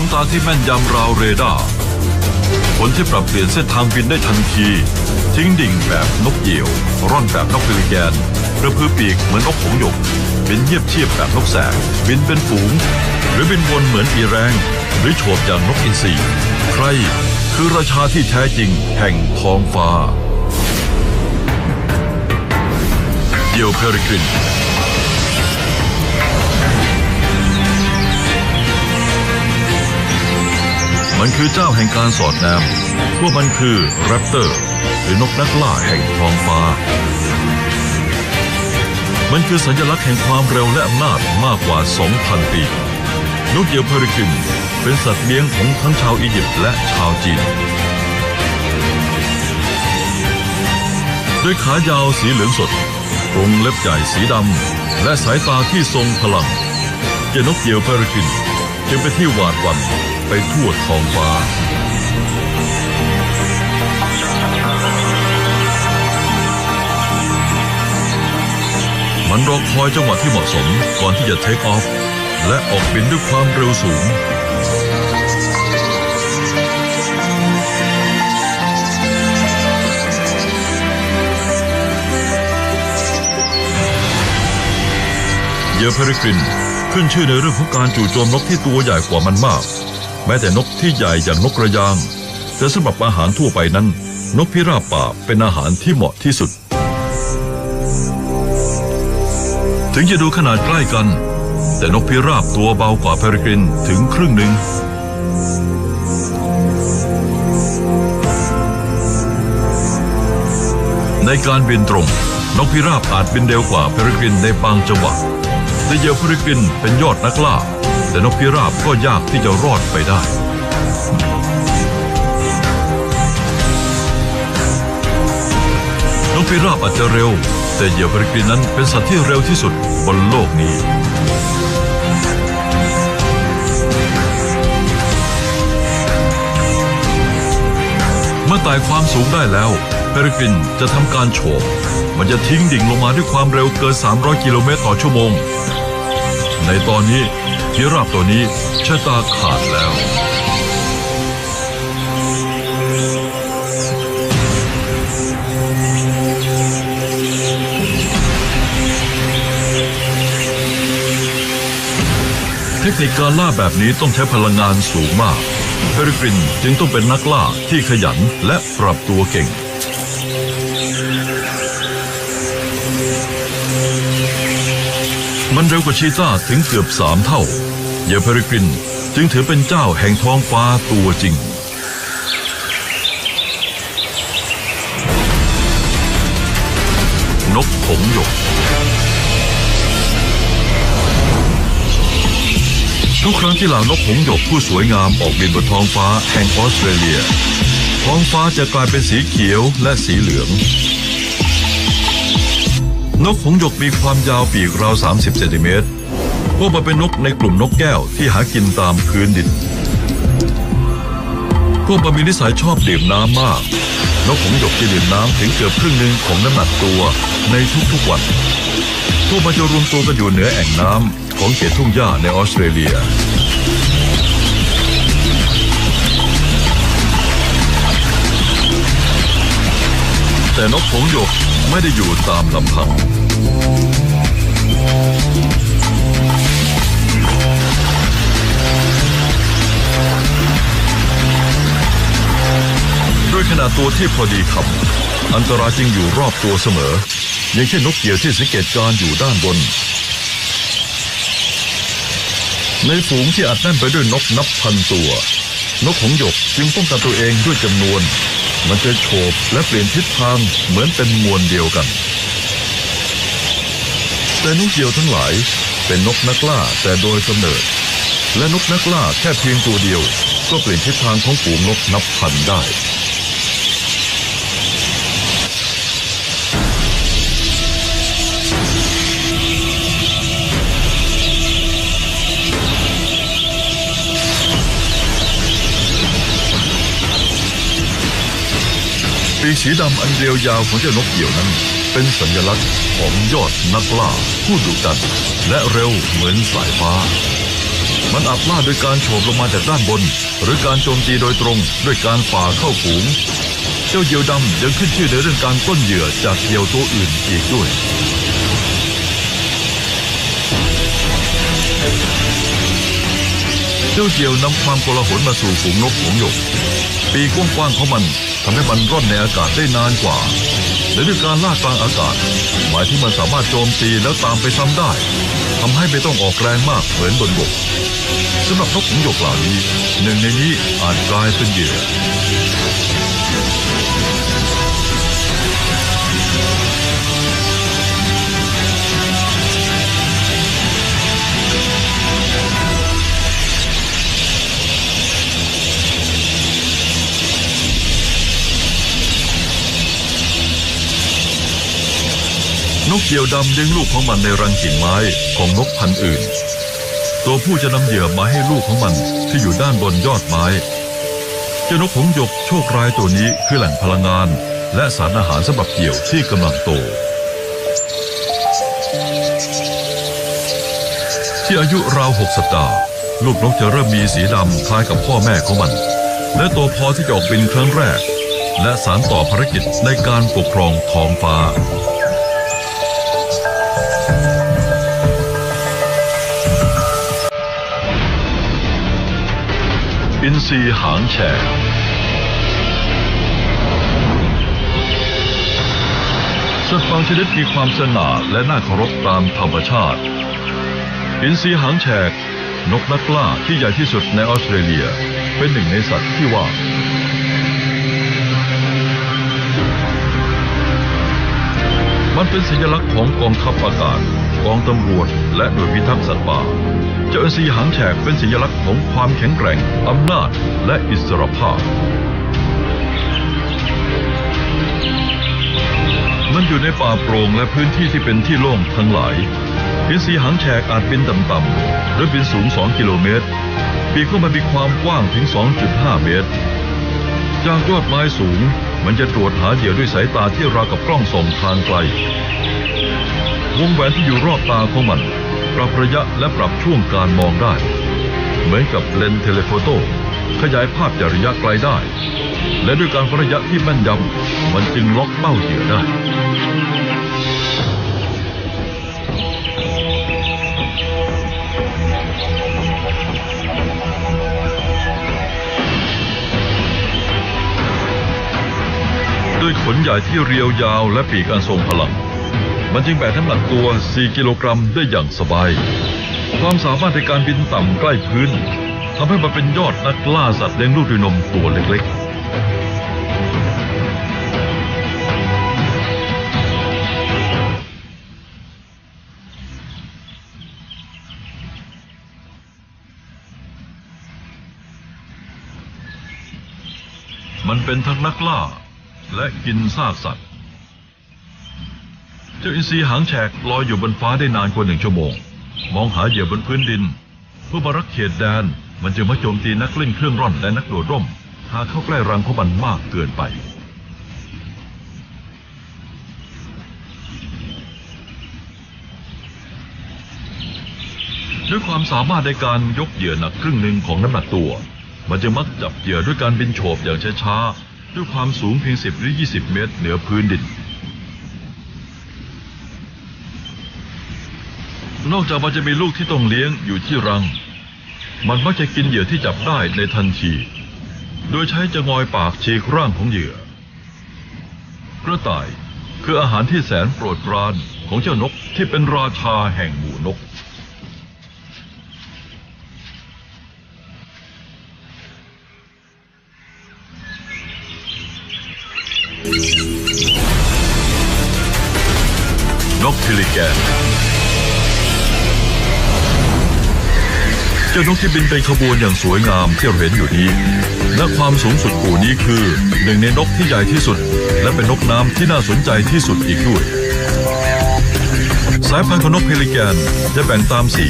วงตาที่แม่นยำราวเรดาร์ผลที่ปรับเปลี่ยนเส้นทางบินได้ทันที ทิ้งดิ่งแบบนกเหยี่ยว ร่อนแบบนกพิริแกนกระพือปีกเหมือนนกหงหยก บินเยียบเชียบแบบนกแสกบินเป็นฝูง หรือบินวนเหมือนอีแรง หรือโฉบอย่างนกอินทรีใครคือราชาที่แท้จริงแห่งท้องฟ้า เดียวเพริกริน มันคือเจ้าแห่งการสอดแนมพวกมันคือแรปเตอร์ หรือนกนักล่าแห่งท้องฟ้า มันคือสัญลักษณ์แห่งความเร็วและอำนาจมากกว่า 2,000 ปี นกเหยี่ยวเพริกินเป็นสัตว์เลี้ยงของทั้งชาวอียิปต์และชาวจีนด้วยขายาวสีเหลืองสดกรงเล็บใหญ่สีดำ และสายตาที่ทรงพลังเจ้านกเหยี่ยวเพริกิน จึงเป็นที่หวาดหวั่นไปทั่วท้องฟ้ามันรอคอยจังหวะที่เหมาะสมก่อนที่จะเทคออฟ และออกบินด้วยความเร็วสูง เยอเพริกริน ขึ้นชื่อในเรื่องของการจู่โจมนกที่ตัวใหญ่กว่ามันมาก แม้แต่นกที่ใหญ่อย่างนกกระยาง แต่สำหรับอาหารทั่วไปนั้น นกพิราบป่าเป็นอาหารที่เหมาะที่สุด ถึงจะดูขนาดใกล้กัน แต่นกพิราบตัวเบากว่าเพริกรินถึงครึ่งหนึ่งในการบินตรง นกพิราบอาจบินเร็วกว่าเพริกรินในบางจังหวะ แต่เหยี่ยวเพริกินเป็นยอดนักล่า แต่นกพิราบก็ยากที่จะรอดไปได้นกพิราบอาจจะเร็ว แต่เหยี่ยวเพริกรินนั้นเป็นสัตว์ที่เร็วที่สุดบนโลกนี้เมื่อไต่ความสูงได้แล้วเพริกรินจะทำการโฉบมันจะทิ้งดิ่งลงมาด้วยความเร็วเกิน 300 กิโลเมตรต่อชั่วโมง ในตอนนี้พิราบตัวนี้ชะตาขาดแล้ว เทคนิคการล่าแบบนี้ต้องใช้พลังงานสูงมากเพริกรินจึงต้องเป็นนักล่าที่ขยันและปรับตัวเก่ง มันเร็วกว่าชีต้าถึงเกือบสามเท่า เยเพริกรินจึงถือเป็นเจ้าแห่งท้องฟ้าตัวจริง นกหงหยก ทุกครั้งที่เหล่านกหงหยกผู้สวยงามออกบินบนท้องฟ้าแห่งออสเตรเลีย ท้องฟ้าจะกลายเป็นสีเขียวและสีเหลือง นกหงหยกมีความยาวปีกราว 30 เซนติเมตรพวกมันเป็นนกในกลุ่มนกแก้วที่หากินตามพื้นดิน พวกมันมีนิสัยชอบดื่มน้ำมาก นกหงหยกจะดื่มน้ำถึงเกือบครึ่งหนึ่งของน้ำหนักตัวในทุกๆวัน พวกมันจะรวมตัวกันอยู่เหนือแอ่งน้ำของเขตทุ่งหญ้าในออสเตรเลียแต่นกหงหยก ไม่ได้อยู่ตามลำพัง ด้วยขนาดตัวที่พอดีคำอันตรายจึงอยู่รอบตัวเสมอ อย่างเช่นนกเหยี่ยวที่สังเกตการอยู่ด้านบน ในฝูงที่อัดแน่นไปด้วยนกนับพันตัว นกหงหยกจึงป้องกันตัวเองด้วยจำนวน มันจะโฉบและเปลี่ยนทิศทางเหมือนเป็นมวลเดียวกัน แต่นกเหยี่ยวทั้งหลายเป็นนกนักล่าแต่โดยกำเนิด และนกนักล่าแค่เพียงตัวเดียว ก็เปลี่ยนทิศทางของฝูงนกนับพันได้ สีดำอันเรียวยาวของเจ้านกเหยี่ยวนั้น เป็นสัญลักษณ์ของยอดนักล่าผู้ดุดันและเร็วเหมือนสายฟ้า มันอาจล่าโดยการโฉบลงมาจากด้านบน หรือการโจมตีโดยตรงด้วยการป่าเข้าฝูง เจ้าเหยี่ยวดำยังขึ้นชื่อในเรื่องการต้นเหยื่อจากเหยี่ยวตัวอื่นอีกด้วย เจ้าเหยี่ยวนำความโกลาหลมาสู่ฝูงนกหงส์หยก ปีกกว้างๆของมันทำให้มันร่อนในอากาศได้นานกว่า และด้วยการล่ากลางอากาศ หมายที่มันสามารถโจมตีแล้วตามไปซ้ำได้ทำให้ไม่ต้องออกแรงมากเหมือนบนบกสำหรับนกหงส์หยกเหล่านี้ หนึ่งในนี้อาจกลายเป็นเหยื่อ นกเหยี่ยวดำเลี้ยงลูกของมันในรังกิ่งไม้ของนกพันธุ์อื่น ตัวผู้จะนำเหยื่อมาให้ลูกของมันที่อยู่ด้านบนยอดไม้ เจ้านกหงหยกโชคร้ายตัวนี้คือแหล่งพลังงาน และสารอาหารสำหรับเหยี่ยวที่กำลังโต ที่อายุราวหกสัปดาห์ลูกนกจะเริ่มมีสีดำคล้ายกับพ่อแม่ของมัน และโตพอที่จะออกบินครั้งแรก และสารต่อภารกิจในการปกครองท้องฟ้า สีหางแฉกสัตว์บางชนิดมีความสง่าและน่าเคารพตามธรรมชาติ อินทรีหางแฉก นกนักล่าที่ใหญ่ที่สุดในออสเตรเลีย เป็นหนึ่งในสัตว์ที่ว่า มันเป็นสัญลักษณ์ของกองทัพอากาศ กองตำรวจ และหน่วยพิทักษ์สัตว์ป่า เจ้าอินทรีหางแฉกเป็นสัญลักษณ์ของความแข็งแกร่ง อำนาจ และอิสรภาพ มันอยู่ในป่าโปร่งและพื้นที่ที่เป็นที่โล่งทั้งหลายอินทรีหางแฉกอาจบินต่ำๆหรือบินสูง 2 กิโลเมตรปีกก็มันมีความกว้างถึง 2.5 เมตร จากยอดไม้สูง มันจะตรวจหาเหยื่อด้วยสายตาที่ราวกับกล้องส่องทางไกล วงแหวนที่อยู่รอบตาของมัน ปรับระยะและปรับช่วงการมองได้ เหมือนกับเลนส์เทเลโฟโต้ขยายภาพจากระยะไกลได้ และด้วยการวัดระยะที่แม่นยำมันจึงล็อกเป้าเหยื่อได้ ใหญ่ที่เรียวยาวและปีกอันทรงพลัง มันจึงแบกน้ำหนักตัว 4 กิโลกรัมได้อย่างสบาย ความสามารถในการบินต่ำใกล้พื้นทำให้มันเป็นยอดนักล่าสัตว์เลี้ยงลูกด้วยนมตัวเล็กๆมันเป็นทั้งนักล่า และกินซากสัตว์ เจ้าอินทรีหางแฉกลอยอยู่บนฟ้าได้นานกว่าหนึ่งชั่วโมง มองหาเหยื่อบนพื้นดิน เพื่อมารักเขตแดนมันจะมาโจมตีนักเล่นเครื่องร่อนและนักโดดร่ม หากเข้าใกล้รังของมันมากเกินไป ด้วยความสามารถในการยกเหยื่อหนักครึ่งหนึ่งของน้ำหนักตัว มันจะมักจับเหยื่อด้วยการบินโฉบอย่างช้าๆ ด้วยความสูงเพียง10หรือ 20 เมตรเหนือพื้นดิน นอกจากมันจะมีลูกที่ต้องเลี้ยงอยู่ที่รัง มันมักจะกินเหยื่อที่จับได้ในทันที โดยใช้จะงอยปากฉีกร่างของเหยื่อ กระต่ายคืออาหารที่แสนโปรดปรานของเจ้านกที่เป็นราชาแห่งหมู่นก จ้านกที่บินเป็นขบวนอย่างสวยงามที่เราเห็นอยู่นี้ และความสูงสุดกู่นี้คือหนึ่งในนกที่ใหญ่ที่สุด และเป็นนกน้ำที่น่าสนใจที่สุดอีกด้วย สายพันธุ์ของนกเพลิแกนจะแบ่งตามสี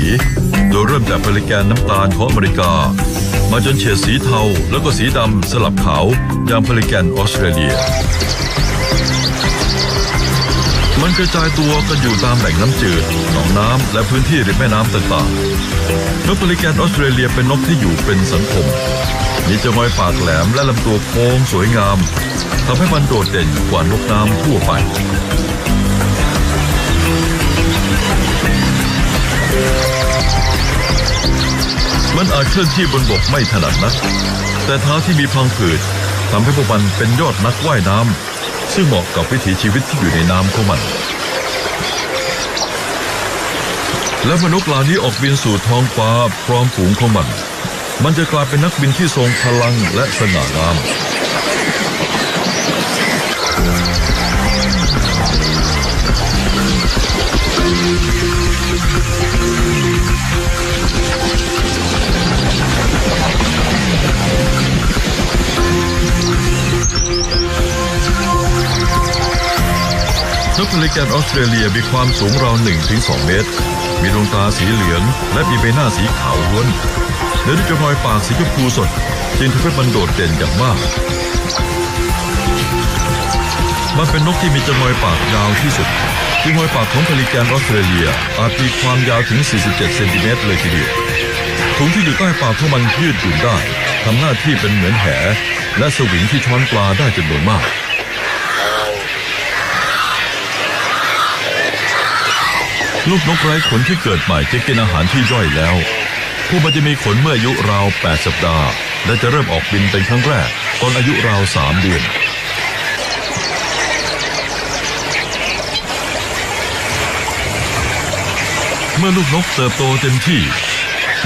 โดยเริ่มจากเพลิแกนน้ำตาลของอเมริกา มาจนเฉดสีเทาแล้วก็สีดำสลับขาวอย่างเพลิแกนออสเตรเลีย มันกระจายตัวกันอยู่ตามแหล่งน้ำจืดหนองน้ำและพื้นที่ริมแม่น้ำต่างๆนกปลิแกนออสเตรเลียเป็นนกที่อยู่เป็นสังคม มีจงอยปากแหลมและลำตัวโค้งสวยงามทำให้มันโดดเด่นกว่านกน้ำทั่วไปมันอาจเคลื่อนที่บนบกไม่ถนัดนัก แต่เท้าที่มีพังผืดทำให้พวกมันเป็นยอดนักว่ายน้ำ ซึ่งเหมาะกับวิถีชีวิตที่อยู่ในน้ำของมัน และมนุษย์เหล่านี้ออกบินสู่ท้องฟ้าพร้อมฝูงของมัน มันจะกลายเป็นนักบินที่ทรงพลังและสง่างาม นกพลิแกนออสเตรเลียมีความสูงราว 1-2 เมตร มีดวงตาสีเหลือง และมีใบหน้าสีขาวล้วนและด้วยจงอยปากสีชมพูสดจึงทำให้มันโดดเด่นอย่างมาก มันเป็นนกที่มีจงอยปากยาวที่สุดจงอยปากของพลิแกนออสเตรเลียอาจมีความยาวถึง 47 เซนติเมตรเลยทีเดียวถุงที่อยู่ใต้ปากของมันยืดหยุ่นได้ทำหน้าที่เป็นเหมือนแห และสวิงที่ช้อนปลาได้จำนวนมาก ลูกนกไร้ขนที่เกิดใหม่จะกินอาหารที่ย่อยแล้วพวกมันจะมีขนเมื่ออายุราว 8 สัปดาห์ และจะเริ่มออกบินเป็นครั้งแรก ตอนอายุราว 3 เดือน เมื่อลูกนกเติบโตเต็มที่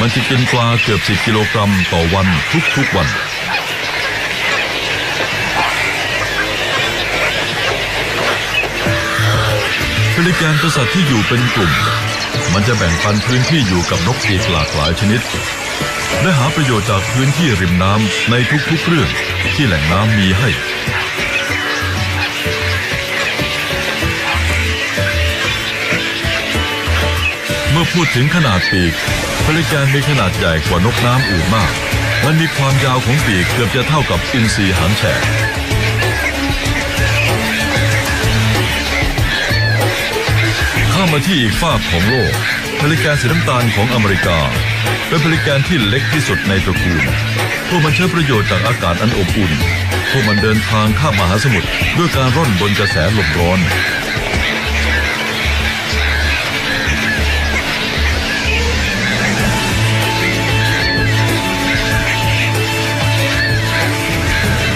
มันจะกินปลาเกือบ 10 กิโลกรัมต่อวันทุกๆวัน ลิแกนเป็นสัตว์ที่อยู่เป็นกลุ่ม มันจะแบ่งปันพื้นที่อยู่กับนกอีกหลากหลายชนิด และหาประโยชน์จากพื้นที่ริมน้ำในทุกๆเรื่องที่แหล่งน้ำมีให้เมื่อพูดถึงขนาดปีกพลิแกนมีขนาดใหญ่กว่านกน้ำอื่นมาก มันมีความยาวของปีกเกือบจะเท่ากับอินทรีหางแฉก ข้ามาที่อีกฝากของโลกพลิแกนสีน้ำตาลของอเมริกา เป็นพลิแกนที่เล็กที่สุดในตระกูล พวกมันใช้ประโยชน์จากอากาศอันอบอุ่น พวกมันเดินทางข้ามมหาสมุทรด้วยการร่อนบนกระแสลมร้อน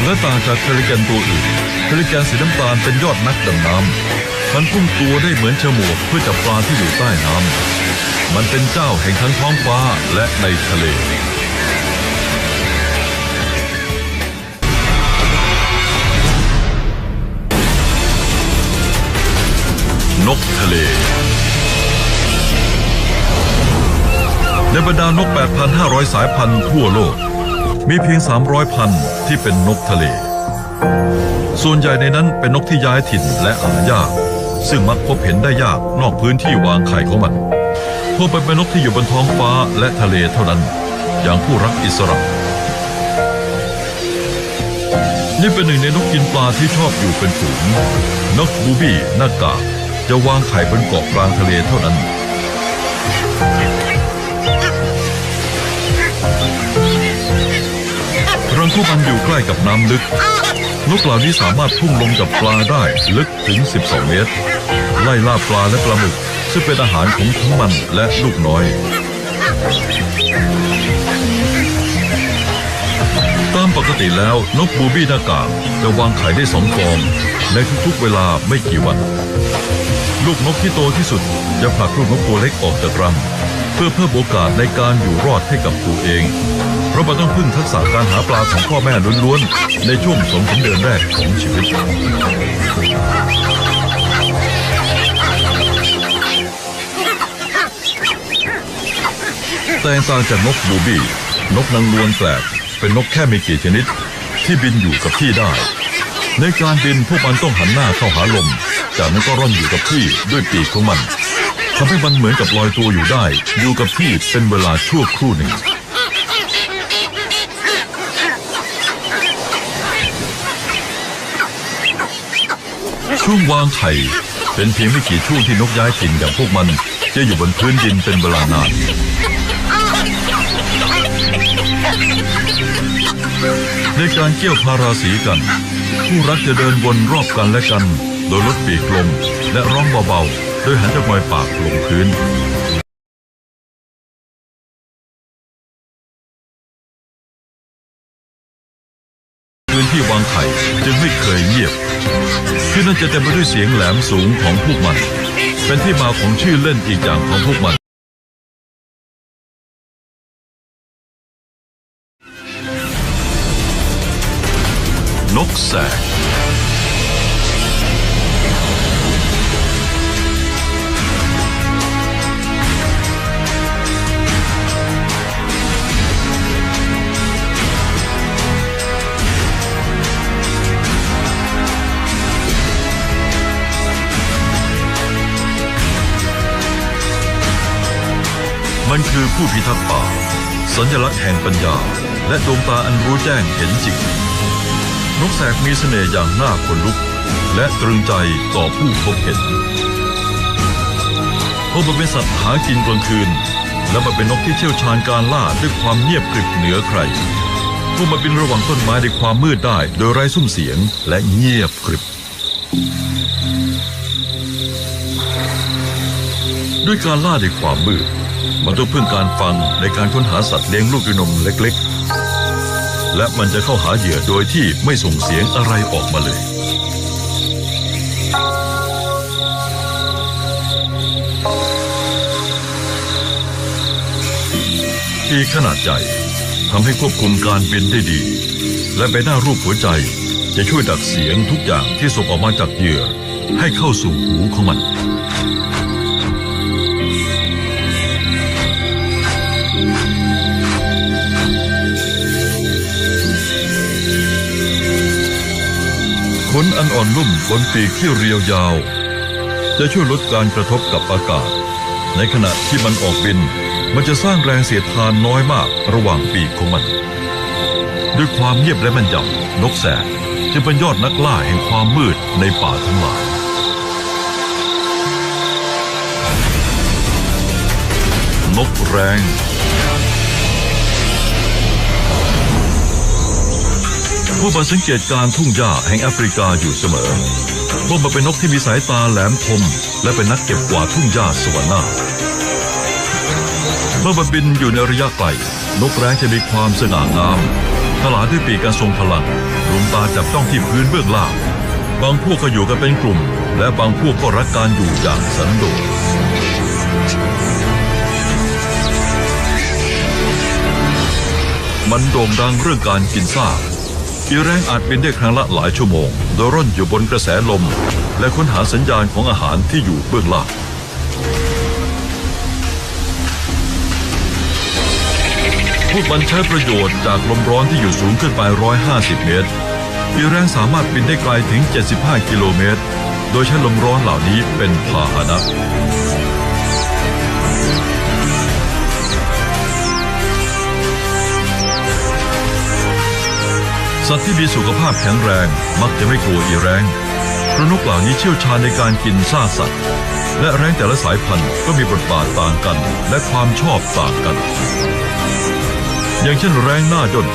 และต่างจากเพลิแกนตัวอื่นเพลิแกนสีน้ำตาลเป็นยอดนักดำน้ำ มันพุ่งตัวได้เหมือนฉมวกเพื่อจับปลาที่อยู่ใต้น้ำ มันเป็นเจ้าแห่งทั้งท้องฟ้าและในทะเลนกทะเล ในบรรดานก 8,500 สายพันธุ์ทั่วโลก มีเพียง 300 พันธุ์ที่เป็นนกทะเล ส่วนใหญ่ในนั้นเป็นนกที่ย้ายถิ่นและหายาก ซึ่งมักพบเห็นได้ยากนอกพื้นที่วางไข่ของมันพวกเป็นนกที่อยู่บนท้องฟ้าและทะเลเท่านั้น อย่างผู้รักอิสระ นี่เป็นหนึ่งในนกกินปลาที่ชอบอยู่เป็นฝูง นกบูบี้หน้ากากจะวางไข่บนเกาะกลางทะเลเท่านั้นรังของมันอยู่ใกล้กับน้ำลึก นกเหล่านี้สามารถพุ่งลงจับปลาได้ลึกถึง 12 เมตร ไล่ล่าปลาและปลาหมึก ซึ่งเป็นอาหารของทั้งมันและลูกน้อย ตามปกติแล้วนกบูบี้หน้ากากจะวางไข่ได้สองฟอง ในทุกๆเวลาไม่กี่วัน ลูกนกที่โตที่สุดจะผลักลูกนกตัวเล็กออกจากรัง พื่อเพิ่มโอกาสในการอยู่รอดให้กับตัวเอง เพราะมันต้องพึ่งทักษะการหาปลาของพ่อแม่ล้วนๆ ในช่วงสองสามเดือนแรกของชีวิต แตกต่างจากนกบูบี้ นกนางนวลแปลกเป็นนกแค่ไม่กี่ชนิด ที่บินอยู่กับที่ได้ ในการบินพวกมันต้องหันหน้าเข้าหาลม จากนั้นก็ร่อนอยู่กับที่ด้วยปีกของมัน ทำให้มันเหมือนกับลอยตัวอยู่ได้ อยู่กับที่เป็นเวลาชั่วครู่หนึ่งช่วงวางไข่เป็นเพียงไม่กี่ช่วงที่นกย้ายถิ่นอย่างพวกมัน จะอยู่บนพื้นดินเป็นเวลานานในการเกี่ยวพาราสีกัน คู่รักจะเดินวนรอบกันและกัน โดยลดปีกลงและร้องเบาๆ ยหันจมูกปากลงพื้นพื้นที่วางไข่จึงไม่เคยเงียบที่นั่นจะเต็มไปด้วยเสียงแหลมสูงของพวกมัน เป็นที่มาของชื่อเล่นอีกอย่างของพวกมันนกแสก มันคือผู้พิทักษ์ป่า สัญลักษณ์แห่งปัญญา และดวงตาอันรู้แจ้งเห็นจริงนกแสกมีเสน่ห์อย่างน่าขนลุก และตรึงใจต่อผู้พบเห็นเพราะมันเป็นสัตว์หากินกลางคืน และมันเป็นนกที่เชี่ยวชาญการล่าด้วยความเงียบกริบเหนือใครพวกมันบินระหว่างต้นไม้ในความมืดได้ โดยไร้ซุ้มเสียงและเงียบกริบ ด้วยการล่าในความมืด มันต้องพึ่งการฟังในการค้นหาสัตว์เลี้ยงลูกด้วยนมเล็กๆ และมันจะเข้าหาเหยื่อโดยที่ไม่ส่งเสียงอะไรออกมาเลยปีขนาดใหญ่ทำให้ควบคุมการบินได้ดี และใบหน้ารูปหัวใจจะช่วยดักเสียงทุกอย่างที่ส่งออกมาจากเหยื่อให้เข้าสู่หูของมัน นอันอ่อนนุ่มบนปีกที่เรียวยาว จะช่วยลดการกระทบกับอากาศ ในขณะที่มันออกบิน มันจะสร้างแรงเสียดทานน้อยมากระหว่างปีกของมัน ด้วยความเงียบและแม่นยำนกแสกจึงเป็นยอดนักล่าแห่งความมืดในป่าทั้งหลายนกแรง พวกมันสังเกตการทุ่งหญ้าแห่งแอฟริกาอยู่เสมอ พวกมันเป็นนกที่มีสายตาแหลมคม และเป็นนักเก็บกวาดทุ่งหญ้าสวรรค์นาเมื่อมันบินอยู่ในระยะไกล นกแร้งจะมีความสง่างามขลาด้วยปีกการทรงพลังดวงตาจับจ้องที่พื้นเบื้องล่าง บางพวกก็อยู่กันเป็นกลุ่ม และบางพวกก็รักการอยู่อย่างสันโดษมันโด่งดังเรื่องการกินซาก อีแรงอาจบินได้ครั้งละหลายชั่วโมง โดยร่อนอยู่บนกระแสลม และค้นหาสัญญาณของอาหารที่อยู่เบื้องล่างพวกมันใช้ประโยชน์จากลมร้อนที่อยู่สูงขึ้นไป 150 เมตรอีแรงสามารถบินได้ไกลถึง 75 กิโลเมตร โดยใช้ลมร้อนเหล่านี้เป็นพาหนะ สัตว์ที่มีสุขภาพแข็งแรง มักจะไม่กลัวอีแรงเพราะนกเหล่านี้เชี่ยวชาญในการกินซากสัตว์ และแรงแต่ละสายพันธุ์ก็มีบทบาทต่างกัน และความชอบต่างกัน อย่างเช่นแรงหน้าย่น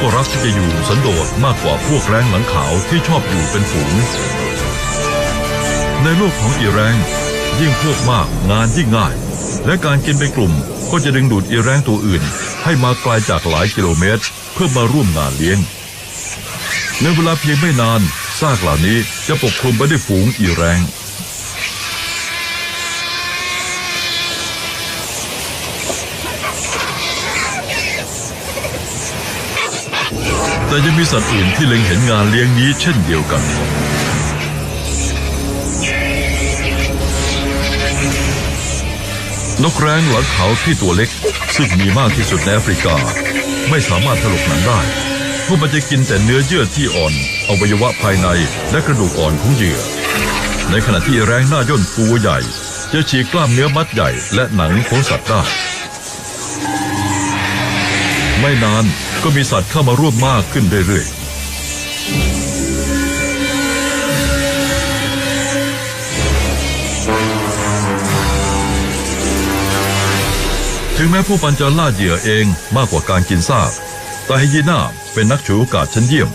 ก็รักที่จะอยู่สันโดษมากกว่าพวกแรงหลังขาวที่ชอบอยู่เป็นฝูง ในโลกของอีแรงยิ่งพวกมากงานยิ่งง่าย และการกินเป็นกลุ่มก็จะดึงดูดอีแรงตัวอื่น ให้มาไกลจากหลายกิโลเมตร เพื่อมาร่วมงานเลี้ยง ในเวลาเพียงไม่นานซากเหล่านี้จะปกคลุมไปด้วยฝูงอีแรงแต่ยังมีสัตว์อื่นที่เล็งเห็นงานเลี้ยงนี้เช่นเดียวกัน นกแร้งหลังเขาที่ตัวเล็ก ซึ่งมีมากที่สุดในแอฟริกา ไม่สามารถถลกหนังได้ พวกมันจะกินแต่เนื้อเยื่อที่อ่อน อวัยวะภายในและกระดูกอ่อนของเหยื่อ ในขณะที่แรงหน้าย่นตัวใหญ่ จะฉีกกล้ามเนื้อมัดใหญ่และหนังของสัตว์ได้ ไม่นานก็มีสัตว์เข้ามาร่วมมากขึ้นเรื่อยๆถึงแม้ผู้ปันจะล่าเหยื่อเองมากกว่าการกินซาก แต่ไฮยีน่าเป็นนักฉวยโอกาสชั้นเยี่ยม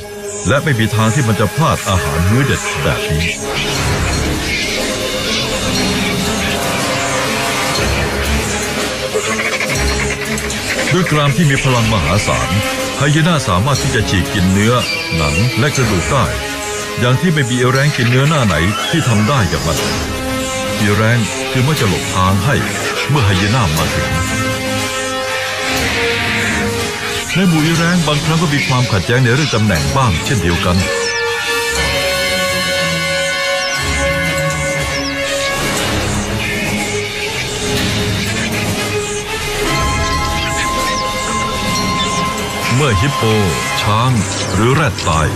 และไม่มีทางที่มันจะพลาดอาหารมื้อเด็ดแบบนี้ด้วยกรามที่มีพลังมหาศาลไฮยีน่าสามารถที่จะฉีกกินเนื้อ หนังและกระดูกได้ อย่างที่ไม่มีเอแรงกินเนื้อหน้าไหนที่ทำได้อย่างมันเอแรงคือไม่จะหลบทางให้เมื่อไฮยีน่ามาถึง ในหมู่อีแรงบางครั้งก็มีความขัดแย้งในเรื่องตำแหน่งบ้างเช่นเดียวกันเมื่อฮิปโป ช้าง หรือแรดตาย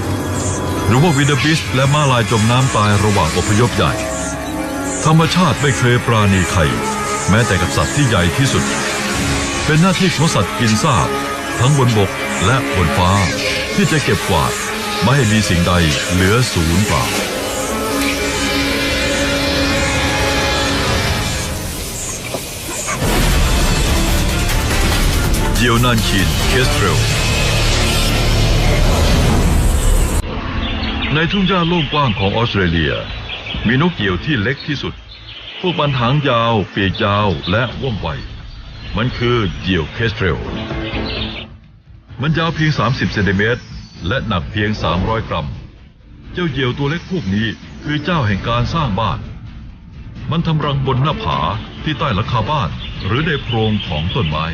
หรือว่าวิดบิสและม้าลายจมน้ำตายระหว่างอพยพใหญ่ ธรรมชาติไม่เคยปราณีใคร แม้แต่กับสัตว์ที่ใหญ่ที่สุด เป็นหน้าที่ของสัตว์กินซาก ทั้งบนบกและบนฟ้า ที่จะเก็บกวาดไม่ให้มีสิ่งใดเหลือศูนย์เปล่าเยียวนานชินเคสเทรลในทุ่งหญ้าโล่งกว้างของออสเตรเลีย มีนกเหยี่ยวที่เล็กที่สุด พวกมันหางยาว ปีกยาวและว่องไว มันคือเหยี่ยวเคสเทรล มันยาวเพียง 30 เซนติเมตร และหนักเพียง 300 กรัม เจ้าเหยี่ยวตัวเล็กพวกนี้คือเจ้าแห่งการสร้างบ้าน มันทำรังบนหน้าผาที่ใต้หลังคาบ้าน หรือในโพรงของต้นไม้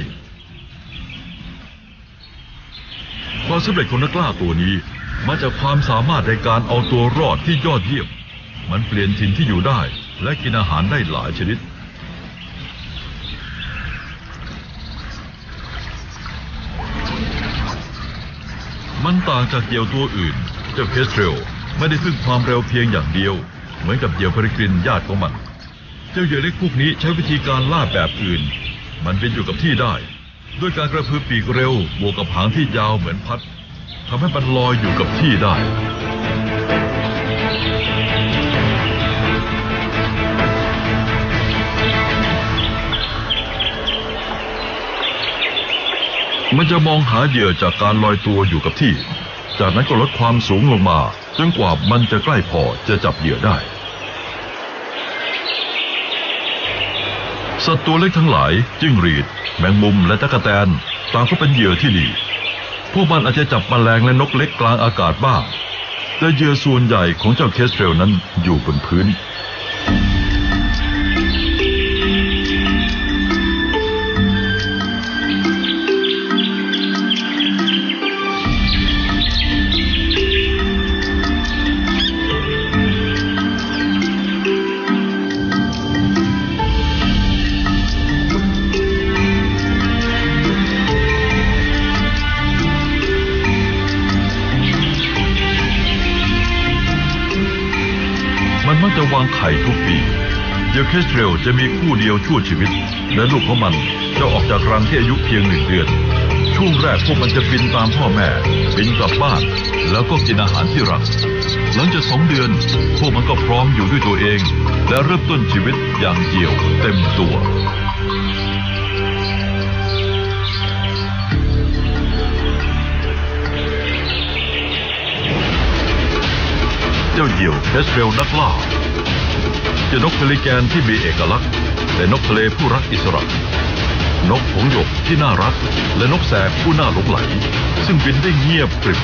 ความสำเร็จของนักล่าตัวนี้มาจากความสามารถในการเอาตัวรอดที่ยอดเยี่ยม มันเปลี่ยนถิ่นที่อยู่ได้และกินอาหารได้หลายชนิด มันต่างจากเหยี่ยวตัวอื่น เจ้าเคสเทรลไม่ได้พึ่งความเร็วเพียงอย่างเดียว เหมือนกับเหยี่ยวพริกรินญาติของมัน เจ้าเหยี่ยวเล็กพวกนี้ใช้วิธีการล่าแบบอื่น มันเป็นอยู่กับที่ได้ ด้วยการกระพือปีกเร็วบวกกับหางที่ยาวเหมือนพัดทำให้มันลอยอยู่กับที่ได้ มันจะมองหาเหยื่อจากการลอยตัวอยู่กับที่ จากนั้นก็ลดความสูงลงมาจนกว่ามันจะใกล้พอจะจับเหยื่อได้ สัตว์ตัวเล็กทั้งหลาย จิ้งหรีด แมงมุมและตะกแตนต่างก็เป็นเหยื่อที่ดีพวกมันอาจจะจับมแมลงและนกเล็กกลางอากาศบ้าง แต่เหยื่อส่วนใหญ่ของเจ้าเคสเทรลนั้นอยู่บนพื้นมัน ข่ทุกปีเหยื่อเคสเทรลจะมีคู่เดียวชั่วชีวิต และลูกของมันจะออกจากรังที่อายุเพียงหนึ่งเดือน ช่วงแรกพวกมันจะบินตามพ่อแม่บินกลับบ้าน แล้วก็กินอาหารที่รังหลังจากสองเดือน พวกมันก็พร้อมอยู่ด้วยตัวเอง และเริ่มต้นชีวิตอย่างเดี่ยวเต็มตัวเจ้าเหยี่ยวเคสเทรลนักล่า จ้านกเพลิแกนที่มีเอกลักษณ์แต่นกทะเลผู้รักอิสระ นกหงหยกที่น่ารัก และนกแสกผู้น่าหลงไหล ซึ่งบินได้เงียบกริบ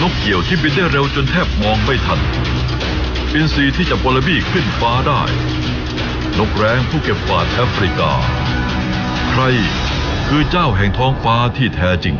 นกเหยี่ยวที่บินได้เร็วจนแทบมองไม่ทันอินทรีที่จับวอลบี้ขึ้นฟ้าได้ นกแร้งผู้เก็บกวาดแอฟริกา ใครคือเจ้าแห่งท้องฟ้าที่แท้จริง